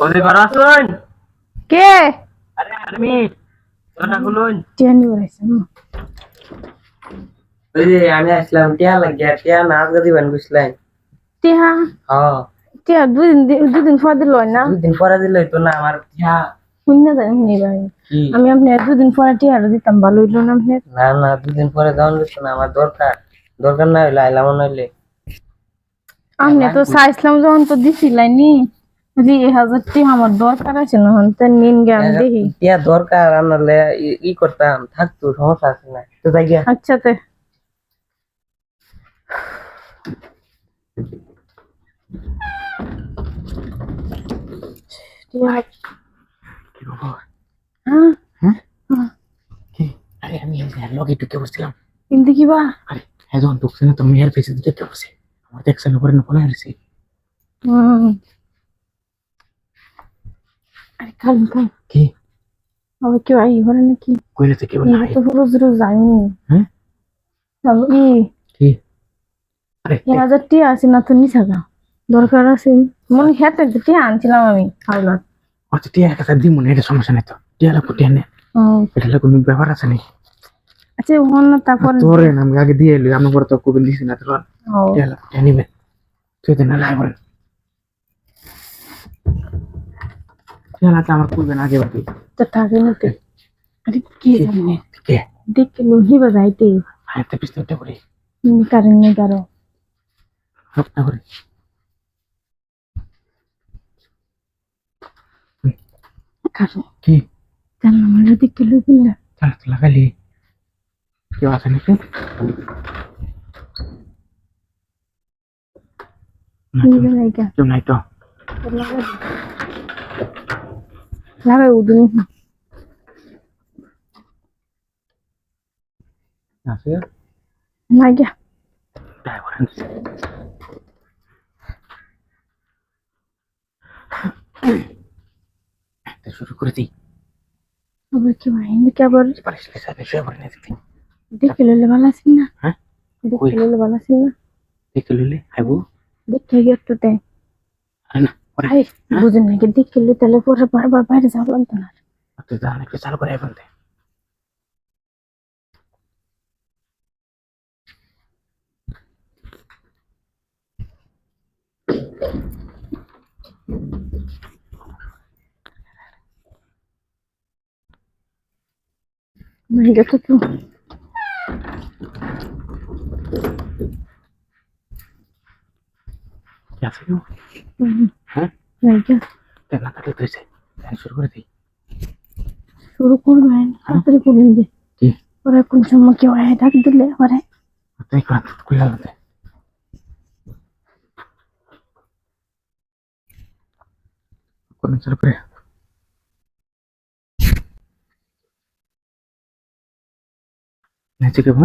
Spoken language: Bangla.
ওরে ঘরে আসুন কে? আরে আমি দরজা খুলুন। টিয়া নিয়ে ওই যে আমি আসলাম টিয়া লাগিয়া টিয়া নাচ বুঝলেন? টিয়া? হ্যাঁ টিয়া পর দিল না? দুদিন পরে দিলে তো না আমার টিয়া। শূন্য জানি আমি আপনার পরে দিতাম ভালো হইল না আপনার? না না দুদিন পরে দেওয়ান দিত না আমার দরকার। দরকার না হইলে আইলাম নইলে আপনি তো চাইছিলাম যখন তো দিছিলাইনি। যে এই হাজার টিয়া আমার দরকার আছে না হন তা নিন গে আমি দেখি টিয়া দরকার আর নাহলে ই- ই করতাম থাকতো সমস্যা আছে না তো তাই গিয়া আচ্ছা তে টিয়া কি খবর হ্যাঁ হ্যাঁ কি আরে আমি লগে ঢুকে বসছিলাম কিন্তু কি বা আরে হ্যাঁ যখন ঢুকছে না তো মেয়ের পেছনে ঢুকে বসে আমার দেখছেন উপরে না বলে আসছি হুম আরে কালুন কাল কি? আবার কেউ আই ঘরে নাকি? তো কেউ নাই এই তো রোজ রোজ যাইনি হ্যাঁ? তারপর ই। কি? আরে এক হাজার টিয়া আছে না তো নিছা গা? দরকার আছে? মনে হেঁটে টিয়া আনছিলাম আমি খাওয়ার আচ্ছা টিয়া একটা দিই মনে এটা সমস্যা নেই তো। টিয়া লাগবো টিয়া নে। এটা কোনো ব্যাপার আছে নাকি? আচ্ছা হন না তারপর? তোরে না আমি আগে দিয়ে এলি আমার পরে তো কবিল দিছি না তোর। তুই তো না লাগবে লাগলে আমার করবে না আগে বাকি তো থাকে নিতে আরে কি জানি কে দেখে লোহি বাজাইতে হ্যাঁ তো পিস্তল উঠে পড়ি কারণ নেই কারও হাত করে কারও কি জানলাম আমার দেখে লোক না চালা তো লাগালি কেউ আছে নাকি না, কেউ- কেউ নাই তো লাগাই উদুনি। আছে লাগা ড্রাইভার আনছে তো শুরু করে দিই। আবার কি বাইনি কে আবার পারিস সাথে শুয়ে পড়ে নিয়ে দিবি দেখে লইলে ভালো আছেন না? হ্যাঁ? দেখে? লইলে ভালো আছেন না? দেখে লইলে হাইবু? দেখে গিয়ে একটু দেয় না। आहे बुजून नाही किती केली त्याला पोरं बरोबर बाहेर जावं लागतं ना ते जाणं की चालू करायला पण ते नाही घेतो तू কি আছে কেউ হুম, হ্যাঁ নাইগা দেখ না থাকলে তুইছে শুরু করে দিই শুরু করবেন তাড়াতাড়ি করুন যে কি ওরা কোন সময় কেউ আয় ডাক দিলে ওরা তুই কান খুলে আনতে কোন চালু করে নাচে কেমন